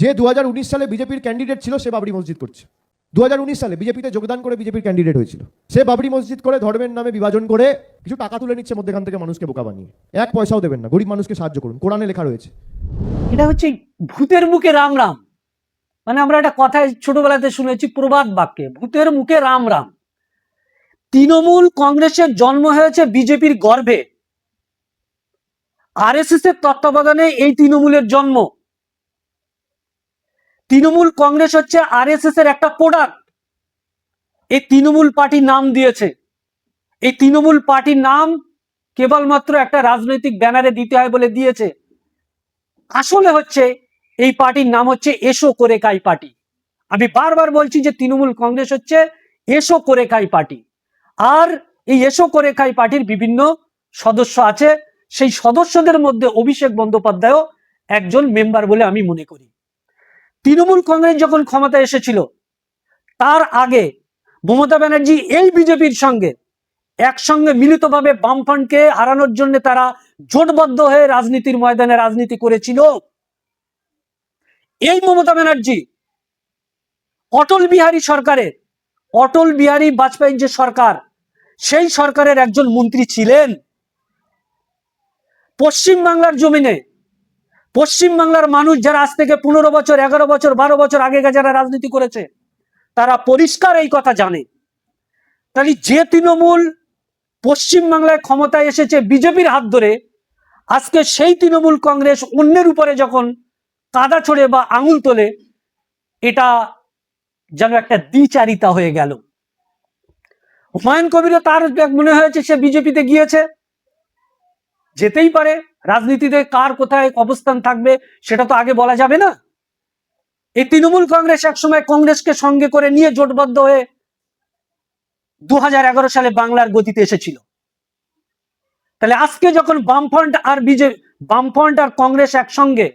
যে দু হাজার উনিশ সালে বিজেপির ক্যান্ডিডেট ছিল, সে বাবরি মসজিদ করছে। দুহাজার উনিশ সালে বিজেপিতে যোগদান করে বিজেপির ক্যান্ডিডেট হয়েছিল। সে বাবরি মসজিদ করে ধর্মের নামে বিভাজন করে কিছু টাকা তুলে নিচ্ছে মধ্যেখান থেকে মানুষকে বোকা বানিয়ে। এক পয়সাও দেবেন না, গরিব মানুষকে সাহায্য করুন। কোরআনে লেখা রয়েছে। এটা হচ্ছে ভূতের মুখে রাম রাম। মানে আমরা একটা কথায় ছোটবেলাতে শুনেছি প্রবাদ বাক্যে, ভূতের মুখে রাম রাম। তৃণমূল কংগ্রেসের জন্ম হয়েছে বিজেপির গর্ভে। আরএসএস এর তত্ত্বাবধানে এই তৃণমূলের জন্ম। তৃণমূল কংগ্রেস হচ্ছে আরএসএস এর একটা প্রোডাক্ট এই তৃণমূল পার্টি নাম দিয়েছে। এই তৃণমূল পার্টির নাম কেবলমাত্র একটা রাজনৈতিক ব্যানারে দিতে হয় বলে দিয়েছে। আসলে হচ্ছে এই পার্টির নাম হচ্ছে এসো করে খাই পার্টি। আমি বারবার বলছি যে তৃণমূল কংগ্রেস হচ্ছে এসো করে খাই পার্টি। আর এই এসো করে খাই পার্টির বিভিন্ন সদস্য আছে। সেই সদস্যদের মধ্যে অভিষেক বন্দ্যোপাধ্যায়ও একজন মেম্বার বলে আমি মনে করি। তৃণমূল কংগ্রেস যখন ক্ষমতা এসেছিল, তার আগে মমতা ব্যানার্জি এই বিজেপির সঙ্গে একসঙ্গে মিলিতভাবে বামফ্রন্টকে হারানোর জন্য তারা জোটবদ্ধ হয়ে রাজনীতির ময়দানে রাজনীতি করেছিল। এই মমতা ব্যানার্জি অটল বিহারী সরকারের, অটল বিহারী বাজপেয়ীর যে সরকার, সেই সরকারের একজন মন্ত্রী ছিলেন। পশ্চিম বাংলার জমিনে পশ্চিম বাংলার মানুষ যারা আজ থেকে পনেরো বছর, এগারো বছর, বারো বছর আগে যারা রাজনীতি করেছে, তারা পরিষ্কার এই কথা জানে। তাহলে যে তৃণমূল পশ্চিম বাংলায় ক্ষমতায় এসেছে বিজেপির হাত ধরে, আজকে সেই তৃণমূল কংগ্রেস অন্যের উপরে যখন কাদা ছড়ে বা আঙুল তোলে, এটা যেন একটা দ্বিচারিতা হয়ে গেল। হুমায়ুন কবিরও তার মনে হয়েছে সে বিজেপিতে গিয়েছে, যেতেই পারে। রাজনীতিতে কার কোথায় অবস্থান থাকবে সেটা তো আগে বলা যাবে না। এই তৃণমূল কংগ্রেস একসময় কংগ্রেসকে সঙ্গে করে নিয়ে জোটবদ্ধ হয়ে দু হাজার এগারো সালে বাংলার গতিতে এসেছিল। তাহলে আজকে যখন বামফ্রন্ট আর বিজে, বামফ্রন্ট আর কংগ্রেস একসঙ্গে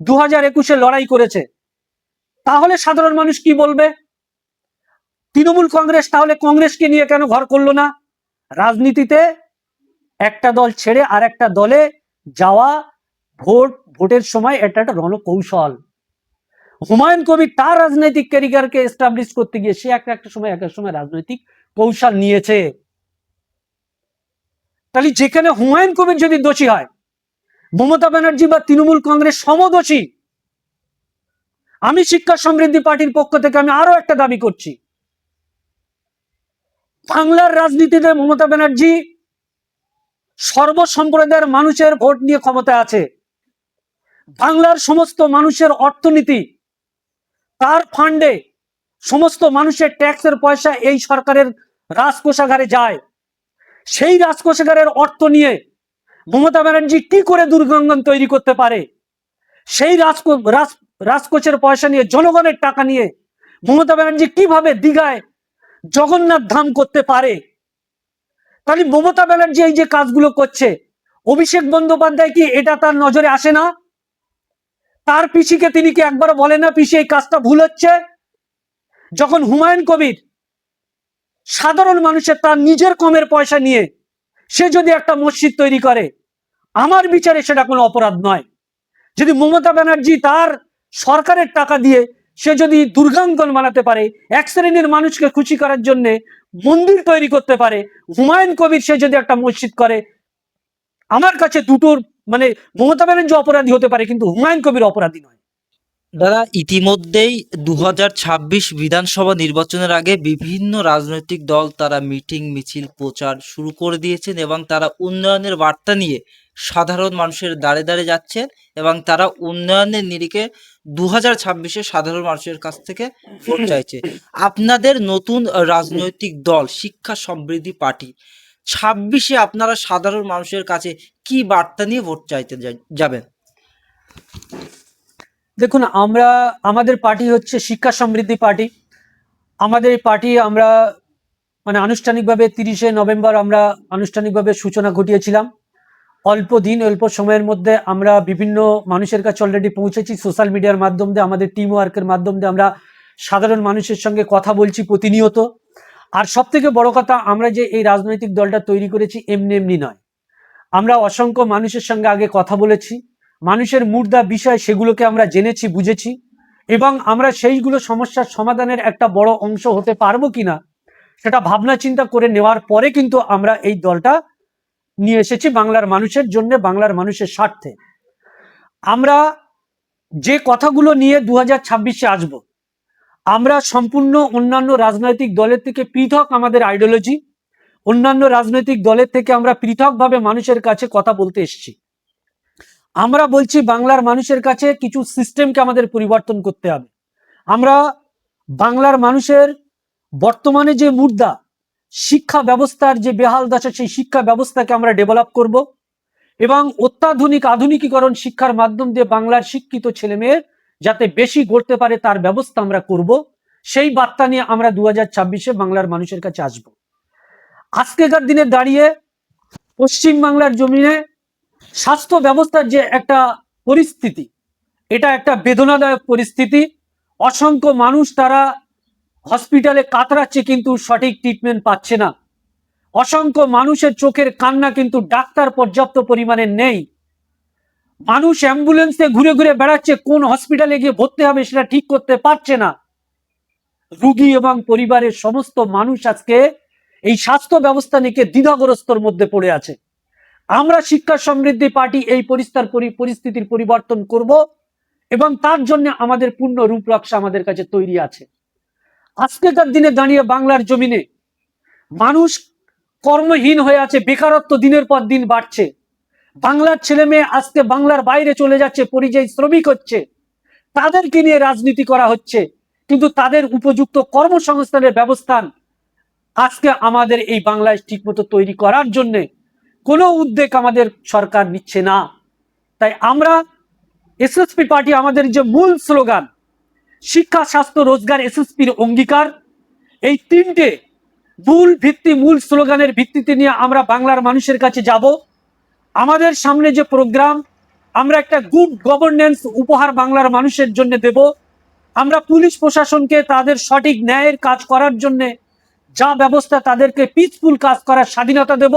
দু হাজার একুশে লড়াই করেছে, তাহলে সাধারণ মানুষ কি বলবে? তৃণমূল কংগ্রেস তাহলে কংগ্রেসকে নিয়ে কেন ঘর করল না? রাজনীতিতে একটা দল ছেড়ে আর একটা দলে যাওয়া ভোট, ভোটের সময় এটা একটা রণকৌশল। হুমায়ুন কবির তার রাজনৈতিক ক্যারিয়ারকে এস্টাবলিশ করতে গিয়ে সে একটা একটা সময় এক সময় রাজনৈতিক কৌশল নিয়েছে। তাহলে যেখানে হুমায়ুন কবির যদি দোষী হয়, মমতা ব্যানার্জি বা তৃণমূল কংগ্রেস সমদোষী, আমি শিক্ষা সমৃদ্ধি পার্টির পক্ষ থেকে আমি আরও একটা দাবি করছি। বাংলার রাজনীতিতে মমতা ব্যানার্জি সর্বসম্প্রদায়ের মানুষের ভোট নিয়ে ক্ষমতায় আছে। বাংলার সমস্ত মানুষের অর্থনীতি, তার ফান্ডে সমস্ত মানুষের ট্যাক্সের পয়সা এই সরকারের রাজকোষাগারে যায়। সেই রাজকোষাগারের অর্থ নিয়ে মমতা ব্যানার্জি কি করে দুর্গঙ্গন তৈরি করতে পারে? সেই রাজকো, রাজ, রাজকোষের পয়সা নিয়ে জনগণের টাকা নিয়ে মমতা ব্যানার্জি কীভাবে দীঘায় জগন্নাথ ধাম করতে পারে? তাহলে মমতা ব্যানার্জি এই যে কাজগুলো করছে, অভিষেক বন্দ্যোপাধ্যায় কি এটা তার নজরে আসে না? তার পিসিকে তিনি কি একবারও বলে না, পিসি, এই কাজটা ভুল হচ্ছে? যখন হুমায়ুন কবির সাধারণ মানুষের তার নিজের কমের পয়সা নিয়ে সে যদি একটা মসজিদ তৈরি করে, আমার বিচারে সেটা কোনো অপরাধ নয়। যদি মমতা ব্যানার্জি তার সরকারের টাকা দিয়ে সে যদি দুর্গাঙ্গন বানাতে পারে, এক শ্রেণির মানুষকে খুশি করার জন্য মন্দির তৈরি করতে পারে। হুমায়ুন কবির সে যদি একটা মসজিদ করে, আমার কাছে দুটোর মানে মমতা ব্যানার্জি অপরাধী হতে পারে, কিন্তু হুমায়ুন কবির অপরাধী নয়। দাদা, ইতিমধ্যেই দু হাজার ছাব্বিশ বিধানসভা নির্বাচনের আগে বিভিন্ন রাজনৈতিক দল তারা মিটিং, মিছিল, প্রচার শুরু করে দিয়েছেন এবং তারা উন্নয়নের বার্তা নিয়ে সাধারণ মানুষের দাঁড়ে দাঁড়ে যাচ্ছেন এবং তারা উন্নয়নের নিরিখে দু হাজার ছাব্বিশে সাধারণ মানুষের কাছ থেকে ভোট চাইছে। আপনাদের নতুন রাজনৈতিক দল, শিক্ষা সমৃদ্ধি পার্টি, ছাব্বিশে আপনারা সাধারণ মানুষের কাছে কি বার্তা নিয়ে ভোট চাইতে যাবেন? দেখুন, আমরা, আমাদের পার্টি হচ্ছে শিক্ষা সমৃদ্ধি পার্টি। আমাদের পার্টি আমরা মানে আনুষ্ঠানিকভাবে তিরিশে নভেম্বর আমরা আনুষ্ঠানিকভাবে সূচনা ঘটিয়েছিলাম। অল্প দিন, অল্প সময়ের মধ্যে আমরা বিভিন্ন মানুষের কাছে অলরেডি পৌঁছেছি। সোশ্যাল মিডিয়ার মাধ্যম দিয়ে, আমাদের টিম ওয়ার্কের মাধ্যম দিয়ে আমরা সাধারণ মানুষের সঙ্গে কথা বলছি প্রতিনিয়ত। আর সব থেকে বড় কথা, আমরা যে এই রাজনৈতিক দলটা তৈরি করেছি, এমনি এমনি নয়। আমরা অসংখ্য মানুষের সঙ্গে আগে কথা বলেছি। মানুষের মুর্দা বিষয়, সেগুলোকে আমরা জেনেছি, বুঝেছি। এবং আমরা সেইগুলো সমস্যার সমাধানের একটা বড় অংশ হতে পারব কিনা, সেটা ভাবনা চিন্তা করে নেওয়ার পরে কিন্তু আমরা এই দলটা নিয়ে এসেছি বাংলার মানুষের জন্য, বাংলার মানুষের স্বার্থে। আমরা যে কথাগুলো নিয়ে দু হাজার ছাব্বিশে আসব, আমরা সম্পূর্ণ অন্যান্য রাজনৈতিক দলের থেকে পৃথক আমাদের আইডিওলজি, অন্যান্য রাজনৈতিক দলের থেকে আমরা পৃথকভাবে মানুষের কাছে কথা বলতে এসেছি। আমরা বলছি বাংলার মানুষের কাছে কিছু সিস্টেমকে আমাদের পরিবর্তন করতে হবে। আমরা বাংলার মানুষের বর্তমানে যে মুদ্রা শিক্ষা ব্যবস্থার যে বেহাল দশা, সেই শিক্ষা ব্যবস্থাকে আমরা ডেভেলপ করব এবং অত্যাধুনিক আধুনিকীকরণ শিক্ষার মাধ্যম দিয়ে বাংলার শিক্ষিত ছেলে ছেলেমেয়ের যাতে বেশি গড়তে পারে তার ব্যবস্থা আমরা করব। সেই বার্তা নিয়ে আমরা দু হাজার ছাব্বিশে বাংলার মানুষের কাছে আসব। আজকেকার দিনে দাঁড়িয়ে পশ্চিম বাংলার জমিনে স্বাস্থ্য ব্যবস্থার যে একটা পরিস্থিতি, এটা একটা বেদনাদায়ক পরিস্থিতি। অসংখ্য মানুষ তারা হসপিটালে কাতরাচ্ছে কিন্তু সঠিক ট্রিটমেন্ট পাচ্ছে না। অসংখ্য মানুষের চোখের কান্না কিন্তু ডাক্তার পর্যাপ্ত পরিমাণে নেই। মানুষ অ্যাম্বুলেন্সে ঘুরে ঘুরে বেড়াচ্ছে, কোন হসপিটালে গিয়ে ভর্তি হবে সেটা ঠিক করতে পারছে না। রুগী এবং পরিবারের সমস্ত মানুষ আজকে এই স্বাস্থ্য ব্যবস্থা নিয়ে দ্বিধাগ্রস্তর মধ্যে পড়ে আছে। আমরা শিক্ষা সমৃদ্ধি পার্টি এই পরিস্তার পরি- পরিস্থিতির পরিবর্তন করব এবং তার জন্য আমাদের পূর্ণ রূপরক্ষা আমাদের কাছে তৈরি আছে। আজকেকার দিনে দাঁড়িয়ে বাংলার জমিনে মানুষ কর্মহীন হয়ে আছে, বেকারত্ব দিনের পর দিন বাড়ছে। বাংলার ছেলে মেয়ে আজকে বাংলার বাইরে চলে যাচ্ছে, পরিযায়ী শ্রমিক হচ্ছে। তাদেরকে নিয়ে রাজনীতি করা হচ্ছে, কিন্তু তাদের উপযুক্ত কর্মসংস্থানের ব্যবস্থান আজকে আমাদের এই বাংলায় ঠিকমতো তৈরি করার জন্য কোনো উদ্যোগ আমাদের সরকার নিচ্ছে না। তাই আমরা এসএসপি পার্টি আমাদের যে মূল স্লোগান শিক্ষা, স্বাস্থ্য, রোজগার এসএসপির অঙ্গীকার। এই তিনটে মূল ভিত্তি, মূল স্লোগানের ভিত্তিতে নিয়ে আমরা বাংলার মানুষের কাছে যাব। আমাদের সামনে যে প্রোগ্রাম, আমরা একটা গুড গভর্নেন্স উপহার বাংলার মানুষের জন্য দেব। আমরা পুলিশ প্রশাসনকে তাদের সঠিক ন্যায়ের কাজ করার জন্য যা ব্যবস্থা তাদেরকে পিসফুল কাজ করার স্বাধীনতা দেব।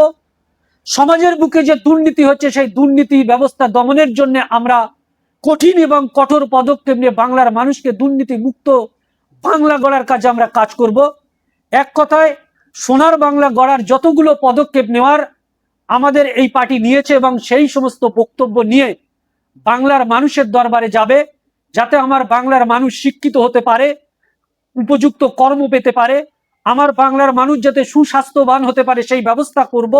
সমাজের বুকে যে দুর্নীতি হচ্ছে, সেই দুর্নীতি ব্যবস্থা দমনের জন্য আমরা কঠিন এবং কঠোর পদক্ষেপ নিয়ে বাংলার মানুষকে দুর্নীতি মুক্ত বাংলা গড়ার কাজে আমরা কাজ করব। এক কথায়, সোনার বাংলা গড়ার যতগুলো পদক্ষেপ নেওয়ার আমাদের এই পার্টি নিয়েছে এবং সেই সমস্ত বক্তব্য নিয়ে বাংলার মানুষের দরবারে যাবে, যাতে আমার বাংলার মানুষ শিক্ষিত হতে পারে, উপযুক্ত কর্ম পেতে পারে। আমার বাংলার মানুষ যাতে সুস্বাস্থ্যবান হতে পারে, সেই ব্যবস্থা করব।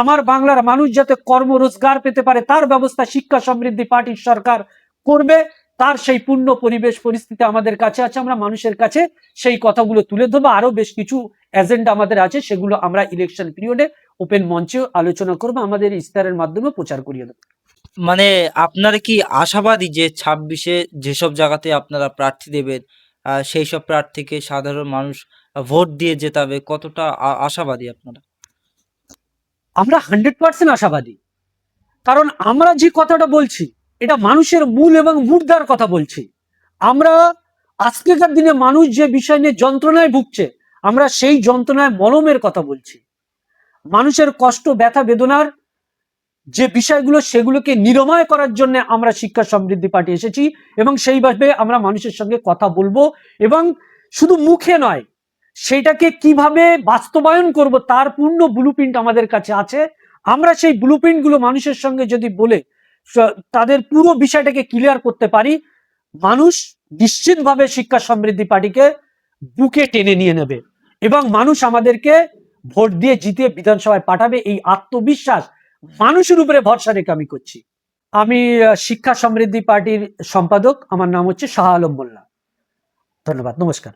আমার বাংলার মানুষ যাতে কর্ম রোজগার পেতে পারে, তার ব্যবস্থা শিক্ষা সমৃদ্ধি পার্টির সরকার করবে। তার সেই পূর্ণ পরিবেশ পরিস্থিতি আমাদের কাছে আছে, আমরা মানুষের কাছে সেই কথাগুলো তুলে ধরবো। আরও বেশ কিছু এজেন্ডা আমাদের আছে, সেগুলো আমরা ইলেকশন পিরিয়ডে ওপেন মঞ্চে আলোচনা করব। আমাদের ইস্তারের মাধ্যমে প্রচার করিয়ে দেবো। মানে আপনারা কি আশাবাদী যে ছাব্বিশে যেসব জায়গাতে আপনারা প্রার্থী দেবেন সেই সব প্রার্থীকে সাধারণ মানুষ ভোট দিয়ে জেতাবে, কতটা আশাবাদী আপনারা? আমরা হান্ড্রেড পার্সেন্ট আশাবাদী। কারণ আমরা যে কথাটা বলছি, এটা মানুষের মূল এবং মুর্দার কথা বলছি। আমরা আজকেকার দিনে মানুষ যে বিষয় নিয়ে যন্ত্রণায় ভুগছে, আমরা সেই যন্ত্রণায় মলমের কথা বলছি। মানুষের কষ্ট, ব্যথা, বেদনার যে বিষয়গুলো, সেগুলোকে নিরময় করার জন্য আমরা শিক্ষা সমৃদ্ধি পার্টি এসেছি এবং সেইভাবে আমরা মানুষের সঙ্গে কথা বলব এবং শুধু মুখে নয় সেইটাকে কীভাবে বাস্তবায়ন করব তার পূর্ণ ব্লুপ্রিন্ট আমাদের কাছে আছে। আমরা সেই ব্লু গুলো মানুষের সঙ্গে যদি বলে তাদের পুরো বিষয়টাকে ক্লিয়ার করতে পারি, মানুষ নিশ্চিতভাবে শিক্ষা সমৃদ্ধি পার্টিকে বুকে টেনে নিয়ে নেবে এবং মানুষ আমাদেরকে ভোট দিয়ে জিতিয়ে বিধানসভায় পাঠাবে, এই আত্মবিশ্বাস মানুষের উপরে ভরসা রেখে আমি করছি। আমি শিক্ষা সমৃদ্ধি পার্টির সম্পাদক, আমার নাম হচ্ছে শাহ আলম মোল্লা। ধন্যবাদ, নমস্কার।